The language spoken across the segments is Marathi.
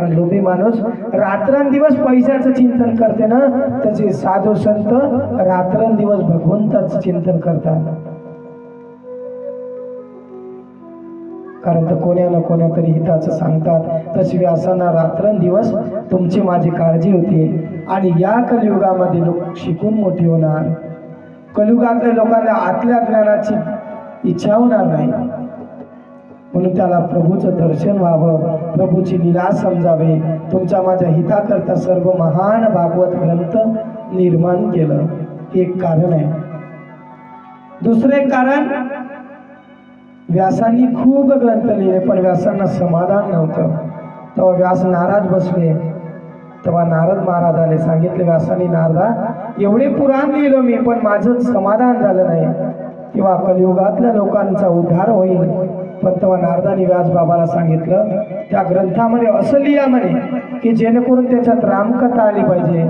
कारण लोभी माणूस रात्रंदिवस पैशाचं चिंतन करते ना तसे साधू संत रात्रंदिवस भगवंताचं चिंतन करतात. कारण तर कोण्या ना कोण्या तरी हिताचं सांगतात तशी व्यासांना रात्रंदिवस तुमची माझी काळजी होती. आणि या कलियुगामध्ये लोक शिकून मोठे होणार. कलियुगातल्या लोकांना आतल्या ज्ञानाची इच्छा होणार नाही. म्हणून त्याला प्रभूचं दर्शन व्हावं प्रभूची लीला समजावे. तुमच्या माझ्या हिताकरता सर्व महान भागवत ग्रंथ निर्माण केलं. एक कारण आहे. दुसरं एक कारण व्यासांनी खूप ग्रंथ लिहिले पण व्यासांना समाधान नव्हतं. तेव्हा व्यास नाराज बसले. तेव्हा नारद महाराजाने सांगितले व्यासांनी नारदा एवढे पुराण लिहिलं मी पण माझं समाधान झालं नाही. किंवा कलियुगातल्या लोकांचा उद्धार होईल तेव्हा नारदानी व्यास बाबाला सांगितलं त्या ग्रंथामध्ये असं लिहा म्हणे की जेणेकरून त्याच्यात रामकथा आली पाहिजे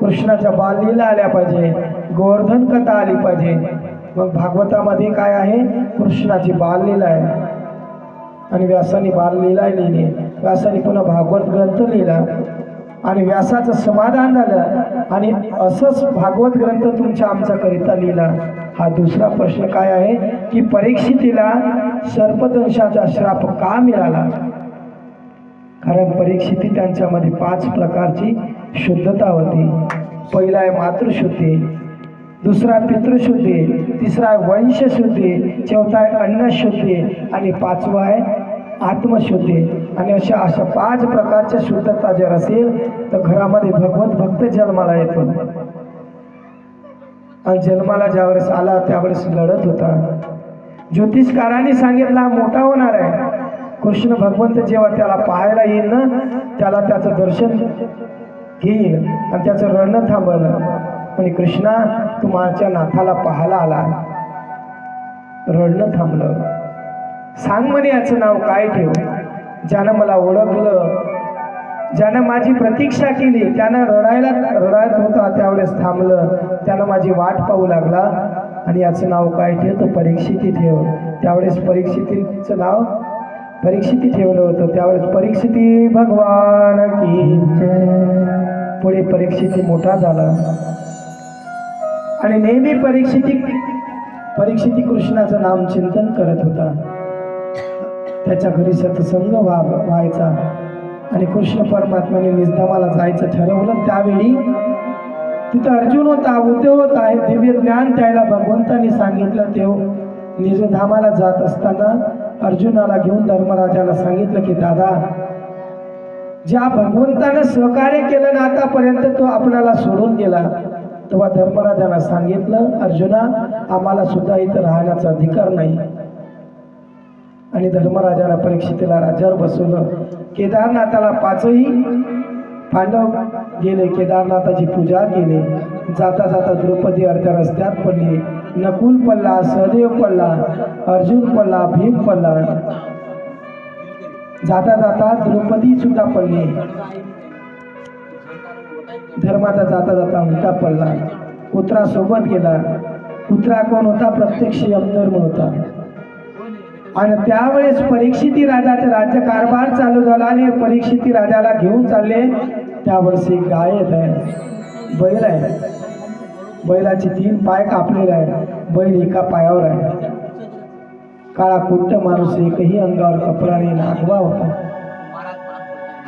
कृष्णाच्या बाललीला आल्या पाहिजे गोवर्धन कथा आली पाहिजे. मग भागवतामध्ये काय आहे? कृष्णाची बाललीला आहे. आणि व्यासाने बाललीला लिहिली. व्यासाने पुन्हा भागवत ग्रंथ लिहिला. आणि व्यासाचं समाधान झालं. आणि असंच भागवत ग्रंथ तुमच्या आमच्याकरिता लिहिला. हा दुसरा प्रश्न काय आहे? की परीक्षितीला सर्पदंशाचा श्राप का मिळाला? कारण परीक्षिती त्यांच्यामध्ये पाच प्रकारची शुद्धता होती. पहिला आहे मातृशुद्धी दुसरा पितृशुद्धी तिसरा आहे वंशशुद्धी चौथा आहे अन्नशुद्धी आणि पाचवा आहे आत्मशुद्धी आणि अशा अशा पाच प्रकारच्या शुद्धता जर असेल तर घरामध्ये भगवत भक्त जन्माला येतो. आणि जन्माला ज्यावेळेस आला त्यावेळेस लढत होता. ज्योतिषकारांनी सांगितला मोठा होणार आहे. कृष्ण भगवंत जेव्हा त्याला पाहायला येईल ना त्याला त्याचं दर्शन घेईल आणि त्याचं रडणं थांबवलं म्हणजे कृष्णा तू माझ्या नाथाला पाहायला आला. रडणं थांबलं. सांग म्हणे याचं नाव काय ठेव. ज्यानं मला ओळखलं ज्यानं माझी प्रतीक्षा केली त्यानं रडायला रडायत होता त्यावेळेस थांबलं. त्यानं माझी वाट पाहू लागला. आणि याचं नाव काय ठेव? तर परीक्षिती ठेव. त्यावेळेस परीक्षितीचं नाव परीक्षिती ठेवलं होतं. त्यावेळेस परीक्षिती भगवान की पुढे परीक्षिती मोठा झाला. आणि नेहमी परीक्षिती परीक्षिती कृष्णाचं नाम चिंतन करत होता. त्याच्या घरी सत्संग व्हा व्हायचा. आणि कृष्ण परमात्माने निजधामाला जायचं ठरवलं. त्यावेळी तिथं अर्जुन होता उद्योग होता हे दिव्य ज्ञान त्याला भगवंतानी सांगितलं. तेव्हा निजधामाला जात असताना अर्जुनाला घेऊन धर्मराजाला सांगितलं की दादा ज्या भगवंतानं सहकार्य केलं ना आतापर्यंत तो आपणाला सोडून गेला तेव्हा धर्मराजानं सांगितलं अर्जुना आम्हाला सुद्धा इथं राहण्याचा अधिकार नाही. आणि धर्मराजाला परीक्षितेला राज्यावर बसवलं. केदारनाथाला पाचही पांडव गेले. केदारनाथाची पूजा केली. जाता जाता द्रौपदी अर्ध्या रस्त्यात पडली. नकुल पडला सहदेव पडला अर्जुन पडला भीम पडला. जाता जाता द्रौपदी सुद्धा पडली. धर्माचा जाता जाता उलटा पडला. कुत्रा सोबत गेला. कुत्रा कोण होता? प्रत्यक्ष यमधर्म होता. आणि त्यावेळेस परीक्षिती राजाचा राज्य कारभार चालू झाला आणि परीक्षिती राजाला घेऊन चालले. त्यावर्षी गाय येत आहे. बैल आहे. बैलाचे तीन पाय कापलेले आहे बैल एका पायावर आहे. काळा कुट्ट माणूस एकही अंगावर कपडाने नागवा होता.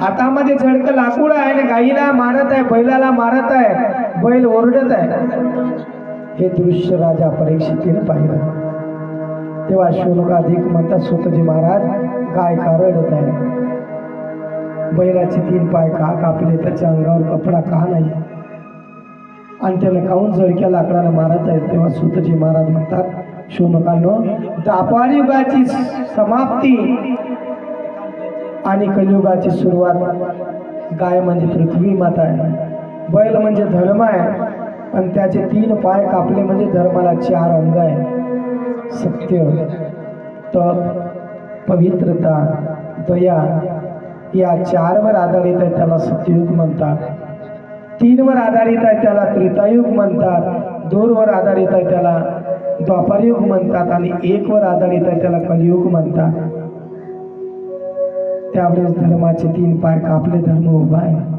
हातामध्ये झडकं लाकूड आहे आणि गाईला मारत आहे बैलाला मारत आहे. बैल ओरडत आहे. हे दृश्य राजा परीक्षितीने पाहिलं. तेव्हा शोनकाधिक म्हणतात स्वतःजी महाराज गाय का रडत आहे? बैलाचे तीन पाय का कापले? त्याच्या अंगावर कपडा का नाही? आणि त्याने काहून जळक्या लाकडाला मारत आहे? तेव्हा सुतजी महाराज म्हणतात शोनकांनो दापारयुगाची समाप्ती आणि कलियुगाची सुरुवात गाय म्हणजे पृथ्वी माता आहे. बैल म्हणजे धर्म आहे. आणि त्याचे तीन पाय कापले म्हणजे धर्माला चार अंग आहे सत्य तप पवित्रता दया या चारवर आधारित आहे त्याला सत्ययुग म्हणतात. तीनवर आधारित आहे त्याला त्रेतायुग म्हणतात. दोनवर आधारित आहे त्याला द्वापारयुग म्हणतात. आणि एकवर आधारित आहे त्याला कलयुग म्हणतात. त्यावेळेस धर्माचे तीन पाय कापले धर्म उभा आहे.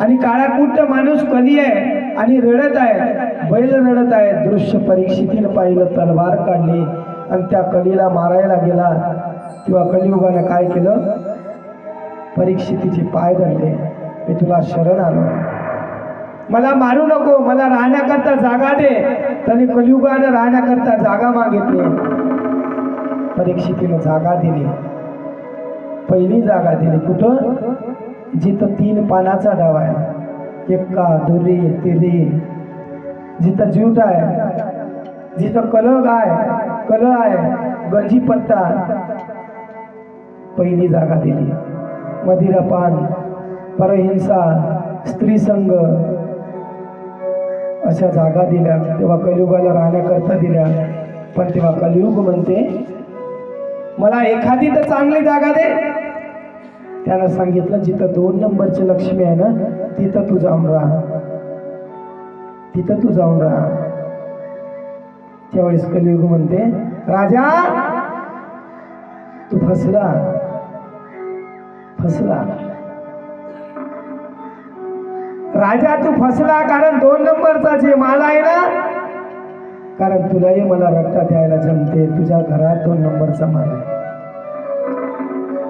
आणि काळाकुट्ट माणूस कधी आहे आणि रडत आहे? बैल रडत आहे. दृश्य परीक्षितीनं पाहिलं तलवार काढली आणि त्या कलीला मारायला गेला. किंवा कलियुगानं काय केलं? परीक्षितीचे पाय धरले. मी तुला शरण आलो. मला मारू नको. मला राहण्याकरता जागा दे. तरी कलियुगानं राहण्याकरता जागा मागितली. परीक्षितीनं जागा दिली. पहिली जागा दिली कुठं? जिथं तीन पानाचा डाव आहे एक्का दुरी तिरी. जिथं ज्यूट आहे जिथं कलग आहे कल आहे गंजी पत्ता. पहिली जागा दिली. मदिरापान परहिंसा स्त्री संघ. अशा जागा दिल्या. तेव्हा कलियुगाला राहण्याकरता दिल्या. पण तेव्हा कलियुग म्हणते मला एखादी तर चांगली जागा दे. त्यानं सांगितलं जिथं दोन नंबरची लक्ष्मी आहे ना तिथं तू जाऊन राहा. तिथं तू जाऊन राहा. त्यावेळेस कलियुग म्हणते राजा तू फसला. फसला. राजा तू फसला कारण दोन नंबरचा जे माल आहे ना कारण तुलाही मला रट्टा द्यायला जमते. तुझ्या घरात दोन नंबरचा माल आहे.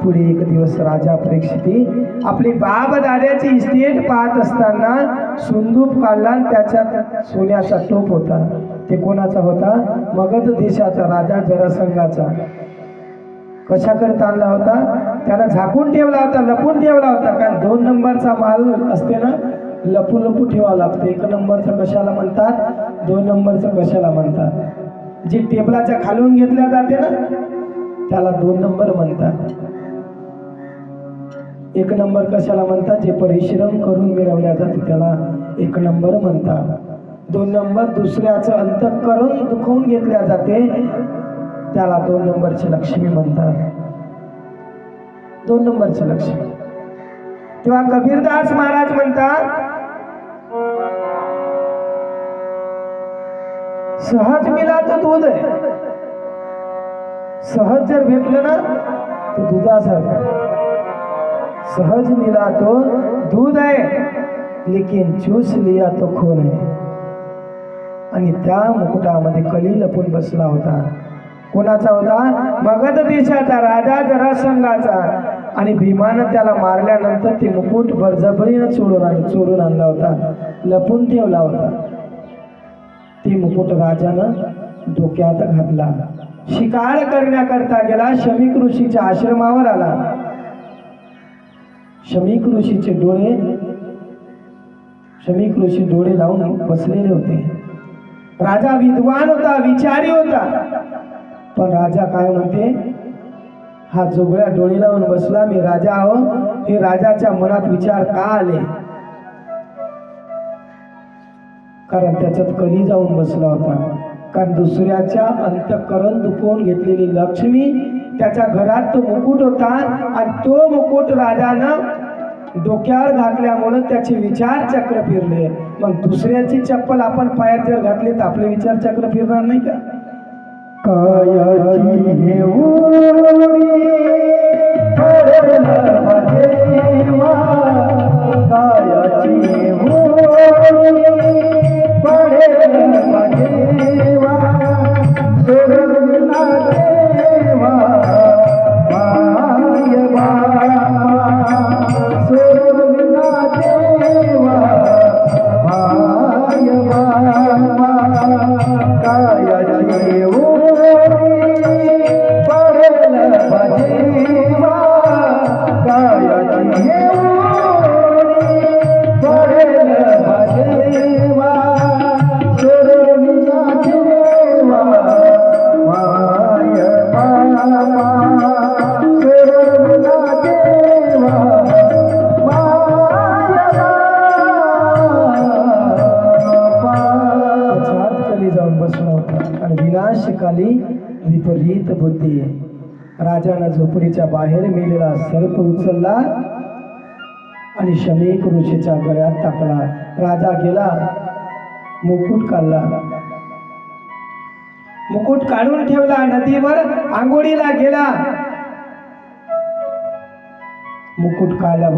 पुढे एक दिवस राजा परीक्षिती आपली बाप दाद्याची इस्टेट पाहत असताना सुंदूप काढला आणि त्याच्यात सोन्याचा टोप होता. ते कोणाचा होता? मगध देशाचा राजा जरसंघाचा. कशाकरता आणला होता? त्याला झाकून ठेवला होता लपून ठेवला होता. कारण दोन नंबरचा माल असते ना लपू लपू ठेवावं लागतं. एक नंबरचं कशाला म्हणतात? दोन नंबरचं कशाला म्हणतात? जी टेबलाच्या खालून घेतल्या जाते ना त्याला दोन नंबर म्हणतात. एक नंबर कशाला म्हणतात? जे परिश्रम करून मिळवल्या जाते त्याला एक नंबर म्हणतात. दोन नंबर दुसऱ्याचं अंतःकरण दुखवून घेतल्या जाते त्याला दोन नंबरची लक्ष्मी म्हणतात. दोन नंबरची लक्ष्मी. तेव्हा कबीरदास महाराज म्हणतात सहज मिला तो दूध आहे. सहज जर भेटलं ना तर दुधासारखं सहज मिला तो दूध आहे लेकिन चूस लिया तो खून आहे. आणि त्या मुकुटामध्ये कली लपून बसला होता. कोणाचा होता? मगध देशाचा राजा जरासंघाचा. आणि भीमानं त्याला मारल्यानंतर ते मुकुट भरजबरीनं चोरून आण चोरून आणला होता लपून ठेवला होता. ते मुकुट राजानं डोक्यात घातला. शिकार करण्याकरता गेला शमिक ऋषीच्या आश्रमावर आला. शमीक ऋषीचे डोळे शमीक ऋषी डोळे लावून बसलेले होते. राजा विद्वान होता विचारी होता. पण राजा काय म्हणते? हा जोगळ्या डोळे लावून बसला मी राजा आहो हे राजाच्या मनात विचार का आले? कारण त्याच्यात कली जाऊन बसला होता. कारण दुसऱ्याच्या अंतकरण दुखवून घेतलेली लक्ष्मी त्याच्या घरात तो मुकुट होता आणि तो मुकुट राजानं डोक्यावर घातल्यामुळं त्याचे विचार चक्र फिरले. मग दुसऱ्याची चप्पल आपण पायात जर घातली तर आपले विचार चक्र फिरणार नाही का? कायाची झोपडीच्या बाहेर मेलेला सर्प उचलला आणि शमीक ऋषीच्या गळ्यात टाकला. राजा गेला मुकुट काढला. मुकुट काढून ठेवला नदीवर आंघोळीला गेला. मुकुट काला